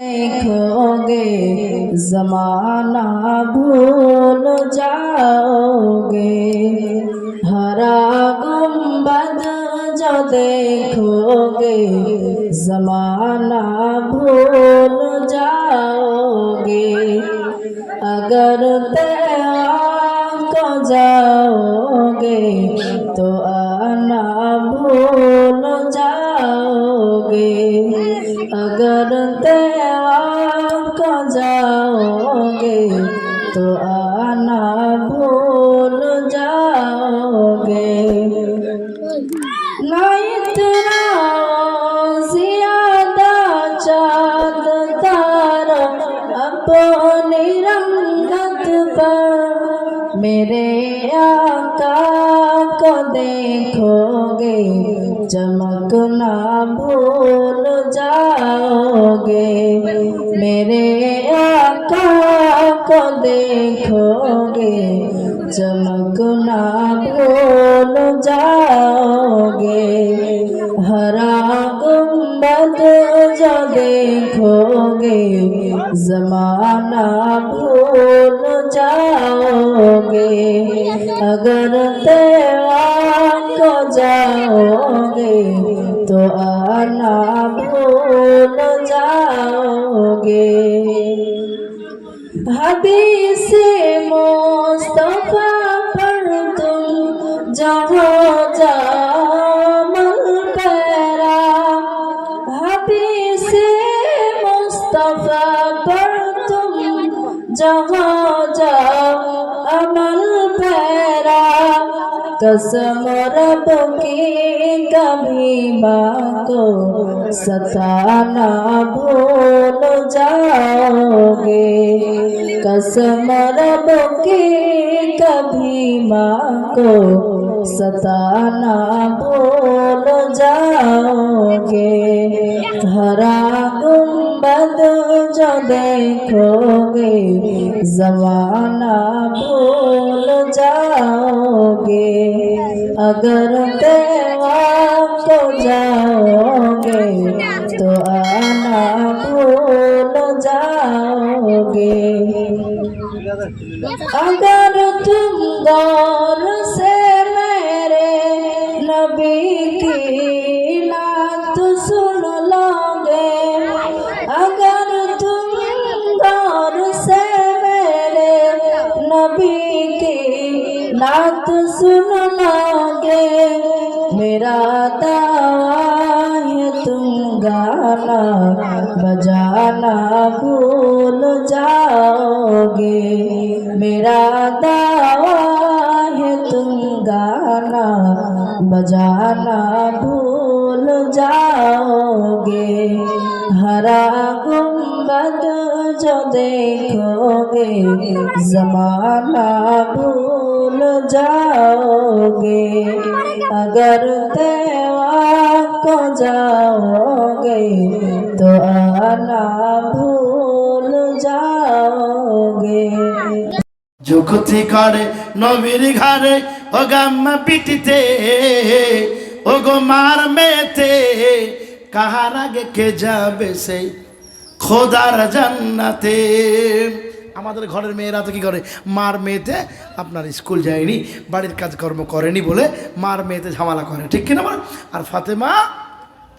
देखोगे, जमाना भूल जाओगे। हरा गुंबद जो देखोगे, जमाना भूल जाओगे। अगर तैयार को जाओगे तो अपनी रंगत पर मेरे आका को देखोगे चमकना भूल जाओगे मेरे आका को देखोगे चमकना भूल जाओगे जमाना भूल जाओगे अगर तेरा को जाओगे तो आना भूल जाओगे हदीस मुस्तफा पर तुम जहाँ कसम रब की कभी माँ को सताना भूल जाओगे कसम रब की कभी माँ को सताना भूल जाओगे हरा गुम्बद जो देखोगे जमाना भूल जाओगे अगर तेवा को जाओगे तो आना भूल जाओगे। अगर तुम गौर से मेरे नबी की नात सुन लोगे, अगर तुम गौर से मेरे नबी की नात सुन मेरा है तुम गाना बजाना भूल जाओगे। मेरा दावा है तुम गाना बजाना भूल जाओगे। हरा गुम्बद जो देखोगे जमाना भूल जाओगे अगर तेवा को जाओगे तो आना भूल जाओगे যুগতি করে নবীর ঘরে ও গাম্মা পিটিতে ও গো মার মেতে কাহার আগে কে যাবে সেই খোদার জান্নাতে। আমাদের ঘরের মেয়েরা তো কি করে? মার মেয়েতে আপনার স্কুল যায়নি বাড়ির কাজকর্ম করেনি বলে মার মেয়েতে ঝামেলা করে ঠিক কিনা বল? আর ফাতেমা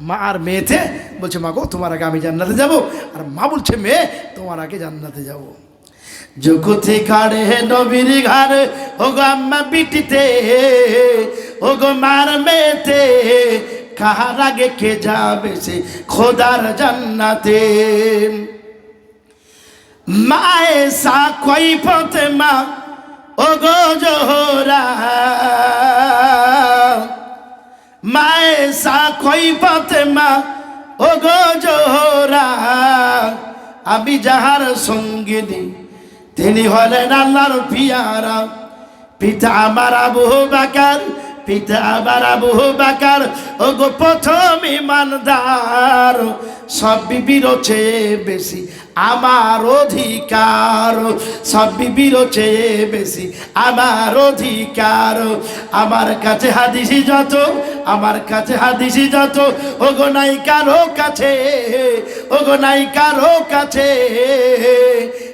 মা আর মেয়েতে বলছে মা গো তোমার আগে আমি জান্নাতে যাব। আর মা বলছে মেয়ে তোমার আগে জান্নাতে যাব। জগতে কাড়ে নবীর ঘরে ও গো আম্মা পিটিতে ও গো মার মেতে কাহার আগে কে যাবে সে? খোদার জান্নাতে। মায়ে সা কই পথে মা? ও গো জোহরা। মায়ে সা কই পথে মা? ও গো জোহরা। আমি যাহার সঙ্গিনী, তিনি হলেন আল্লাহর পিয়ারা। পিতা আমার আবু বাকার পিতা আবার আবু বাকার। ও গো প্রথম ইমানদার সব বিবির বেশি, আমার অধিকার। সব বিবির বেশি, আমার অধিকার। আমার কাছে হাদিসি যত, আমার কাছে হাদিসি যত। ও গো নাই কারও কাছে ও গো নাই কারও কাছে।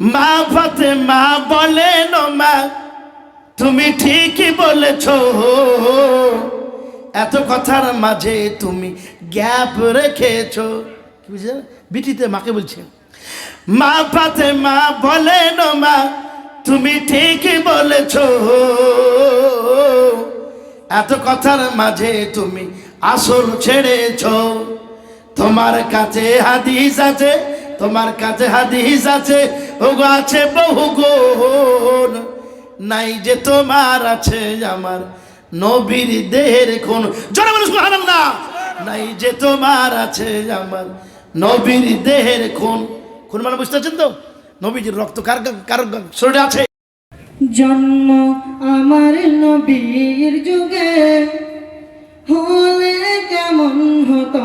মা ফাতেমা বলেন মা, তুমি ঠিকই বলেছ। এত কথার মাঝে তুমি গ্যাপ রেখেছ। বুঝলে? বিটিতে মাকে বলছে, মা পাতে মা বলেন মা, তুমি ঠিকই বলেছ। এত কথার মাঝে তুমি আসল ছেড়েছ। তোমার কাছে হাদিস আছে তোমার কাছে হাদিস আছে, ওগো আছে বহু গুণ। নাই যে তোমার আছে আমার নবীর দেহের কোন জোরে বলো সুবহানাল্লাহ। নাই যে তোমার আছে আমার নবীর দেহের কোন কোন মানে বুঝতে পারছেন তো? নবীজির রক্ত কার কার শরীরে আছে? জন্ম আমার নবীর যুগে হলে কেমন হতো?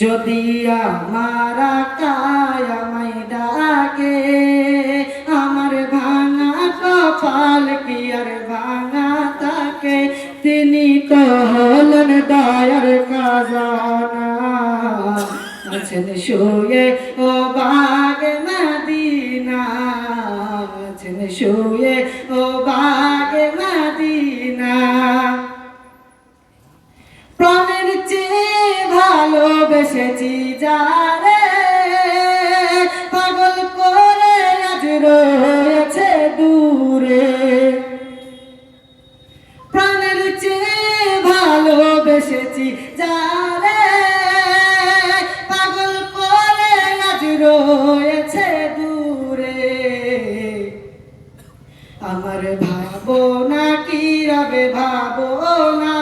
যদি আমার কায়ামাই ডাকে, আমার ভাঙা কপাল কি আর ভাঙা তাকে তিনি তো হলেন দয়ার কাজানা আছেন শুয়ে কি রবে ভাবনা?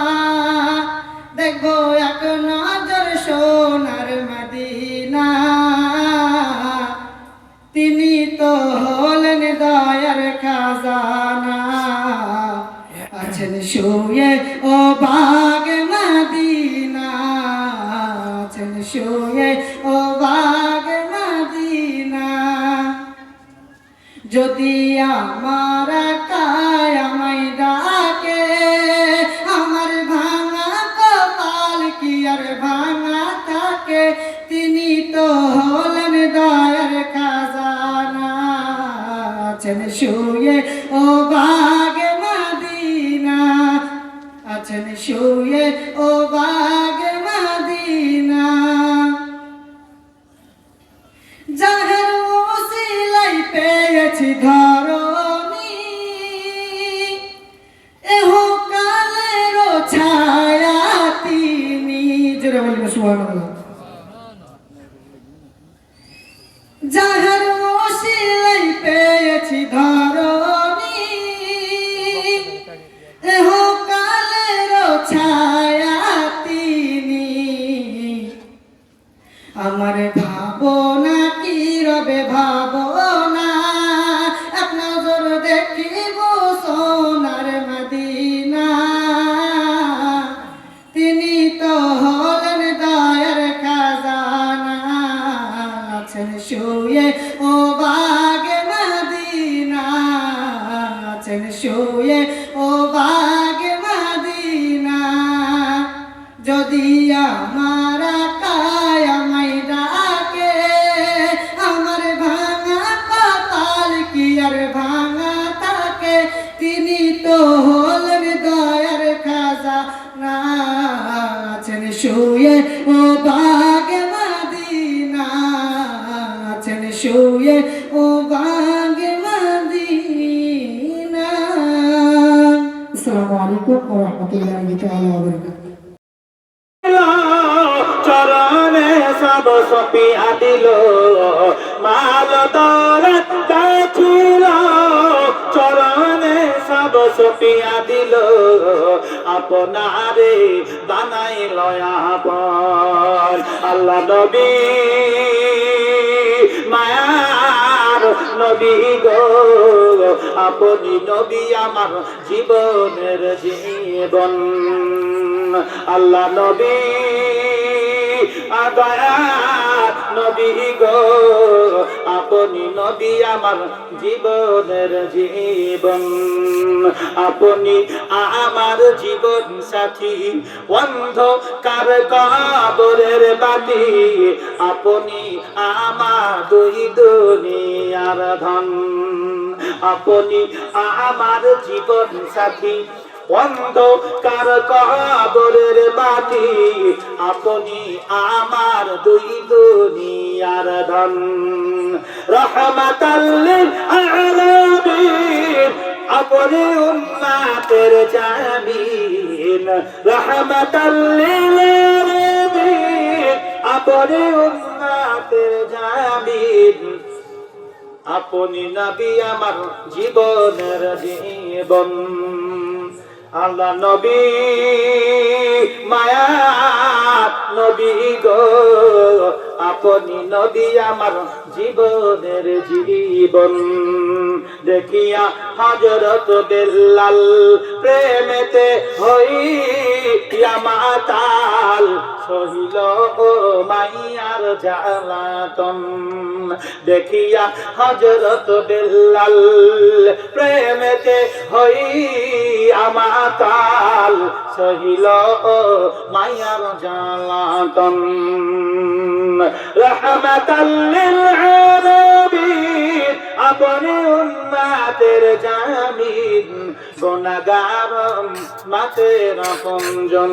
দেখব এক নজর সোনার মদিনা। তিনি তো হলেন দয়ার খাজানা। আছেন শুয়ে ও বাগ মদিনা। আছেন শুয়ে ও বাগ মদিনা। যদি আমার কায়ামাই ডাকে শুয়ে ও বাগ মদিনা সপিয়া দিল, মাল দৌলত ছিল চরণে সব সপিয়া দিল, আপনারে বানাই লয়াপন আল্লাহ নবী, মায়ার নবী গো, আপনি নবী আমার জীবনের জীবন। আল্লাহ নবী, আদয়া নবী গো, আপনি নবী আমার জীবনের জীবন। আপনি আমার জীবন সাথী, অন্ধকার কবরের বাতি। আপনি আমার দুই দুনিয়ার ধন। আপনি আমার জীবন সাথী অন্ধকার কবরের বাতি? আপনি আমার দুই দুনিয়ার ধন। রহমাতাল্লিল আলামিন। আপনি উম্মাতের জামিল রহমতাল্লিল আলামিন। আপনি উম্মতের জামিন। আপনি নবী আমার জীবনের জীবন। আল্লাহ নবী, মায়া নবী গো। আপনি নবী আমার জীবনের জীবন। দেখিয়া হজরত বেল্লাল প্রেমেতে হইয়া মাতাল সহিল ও মাইয়ার জালাতন। দেখিয়া হজরত বেল্লাল প্রেমেতে হই আমাতাল সহিল ও মাইয়ার জালাতন। রহমতাল্লিল আলামিন, আপনি উম্মাতের জামিন গুনাহগার মাতের আপনজন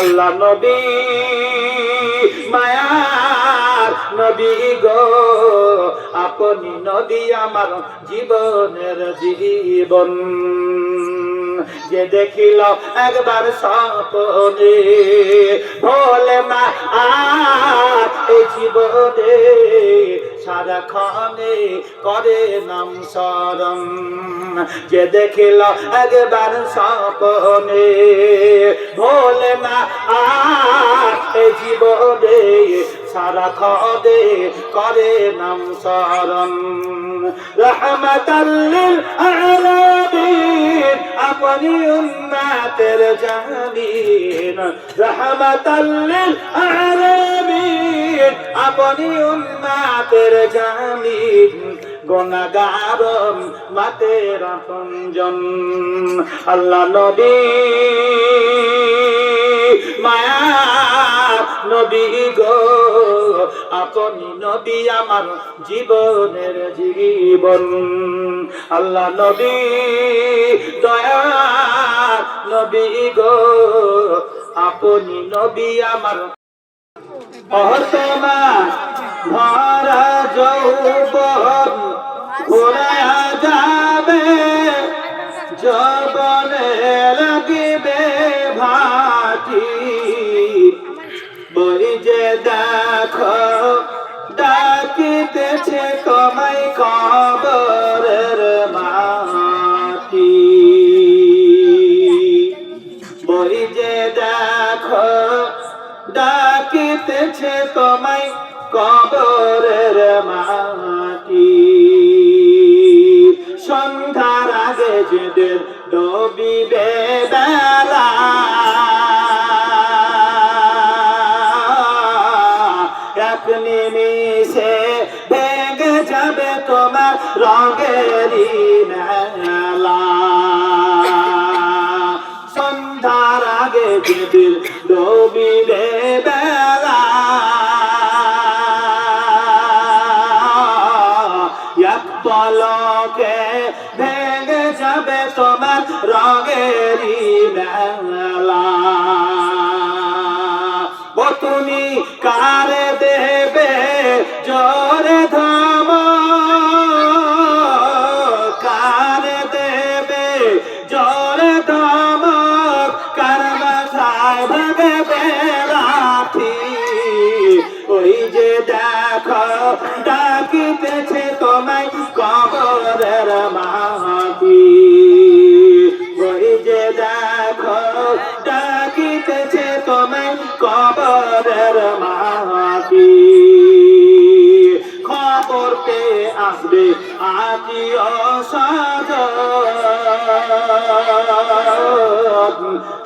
আল্লাহ নবী, মায়ার নবী গো, আপনি নবী আমার জীবনের জীবন। যে দেখিল একবার স্বপনে ভোলে মা এই জীবনে সারাক্ষণে করে নাম স্মরণ। যে দেখিল একবার স্বপনে ভোলে মা এই জীবনে সারা খদে করে নাম স্মরণ। রহমতাল্লিল আপনি উম্মাতের জামিন। রহমতাল্লিল আপনি উম্মাতের জামিন। গুনাহগার মাতের আপনজন আল্লাহ নবী নবী গো, আপনি নবী আমার জীবনের জীবন। আল্লাহ নবী দয়া নবী গো, আপনি নবী আমার বর্তমান ভরা যৌবন। ঘোরা যাবে ডাকিতেছে তোমায় কবরের মাটি। বই যে দেখো, ডাকিতেছে তোমায় কবরের মাটি। সন্ধ্যার আগে যেদের ডবিবে যেদিন ডবিবে বেলা। পলকে ভেঙে যাবে তোমার রঙেরই মেলা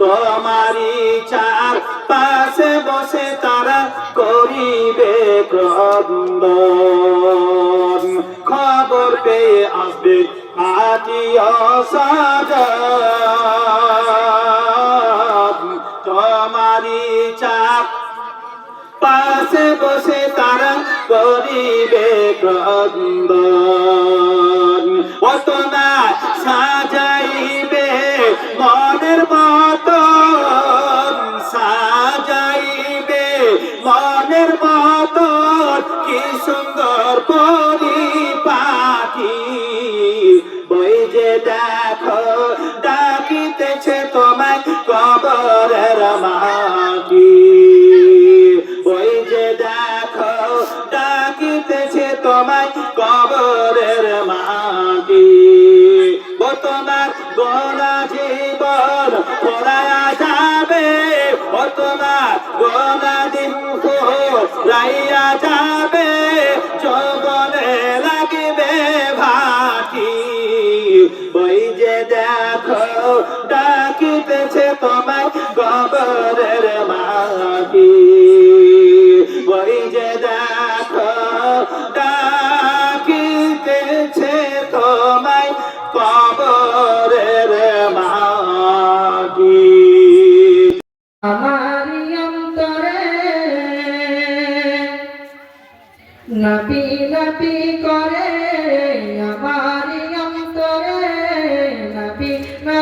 তোমারই চার পাশে বসে তারা করিবে ক্রন্দন। খবর পেয়ে আসবে স্বজন তোমারই চাপ পাশে বসে তারা করিবে ক্রন্দন। তোমার গোনা জীবন পড়ায়া যাবে। ও তোমার গোনা দিন রাইয়া যাবে। যৌবনে লাগবে ভাটি। বই যে দেখো ডাকিতেছে তোমার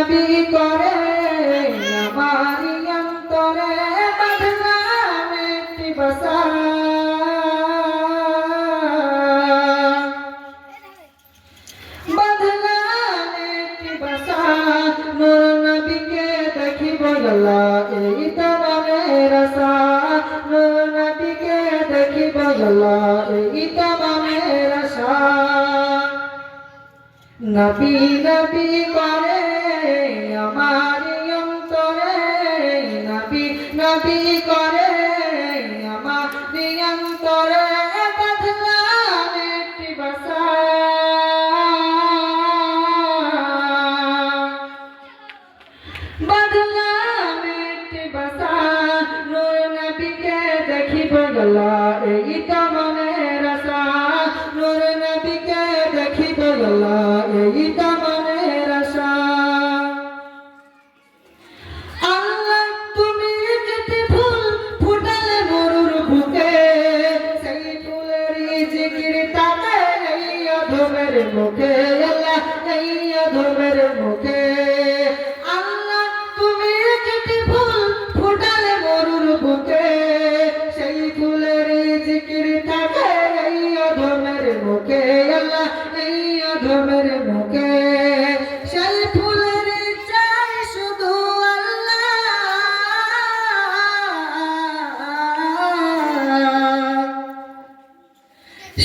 নবী করে আমারি অন্তরে বদনাম বসা বদলাম বসা নূর নবীকে দেখিব গলা এই তোমার রসা। নূর নবীকে দেখিব গলা এই তোমার রসা। নবী নবী করে করে আমার নিয়ন্তরে বদলাম একটি বসা। বদলাম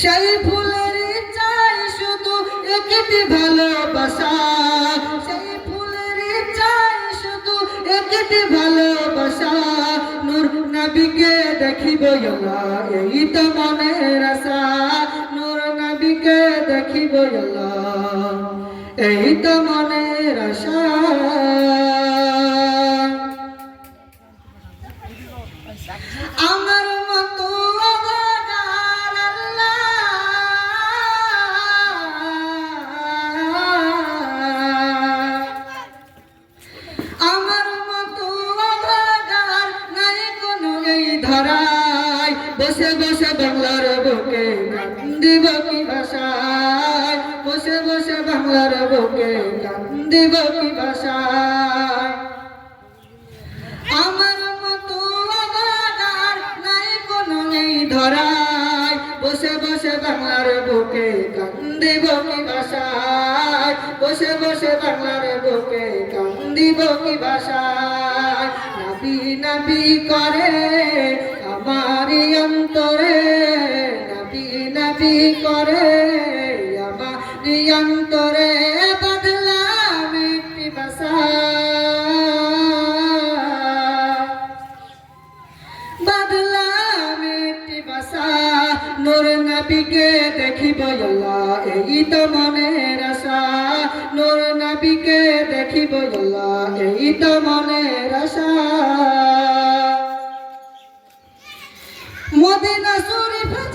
সেই ফুলের চাই শুধু একটি ভালোবাসা। সেই ফুলের চাই শুধু একটি ভালোবাসা। নূর নবীকে দেখিব এই তো মনের আশা। নূর নবীকে দেখিব এই তো মনের আশা। বসে বসে বাংলার বুকে কান্দিব কি ভাষায়? বসে বসে বাংলার বুকে কান্দিব কি ভাষায়? আমার মতো অভাগার নাই, কোনো নেই ধরায়। বসে বসে বাংলার বুকে কান্দিব কি ভাষায়? বসে বসে বাংলার বুকে কান্দিব কি ভাষায়? নাবি নাবি করে আমারি অন্তরে, নাবি নাবি করে আমারি অন্তরে বদলাম একটি ভাষা বদলাম একটি বাসা নবীকে দেখিব আল্লাহ, এই তো মনের আশা। নূর নবীকে দেখিব আল্লাহ, এই তো মনের আশা।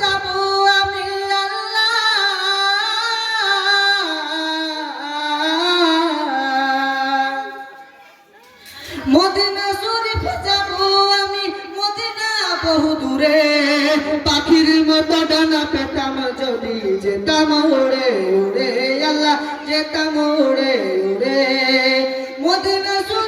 যাব আমি আল্লাহ। মদিনা শরীফ যাব আমি, মদিনা বহু দূরে। পাখির মতো ডানা পেতাম যদি যেতাম উড়ে উড়ে আল্লাহ, যেতাম উড়ে উড়ে মদিনা শরীফ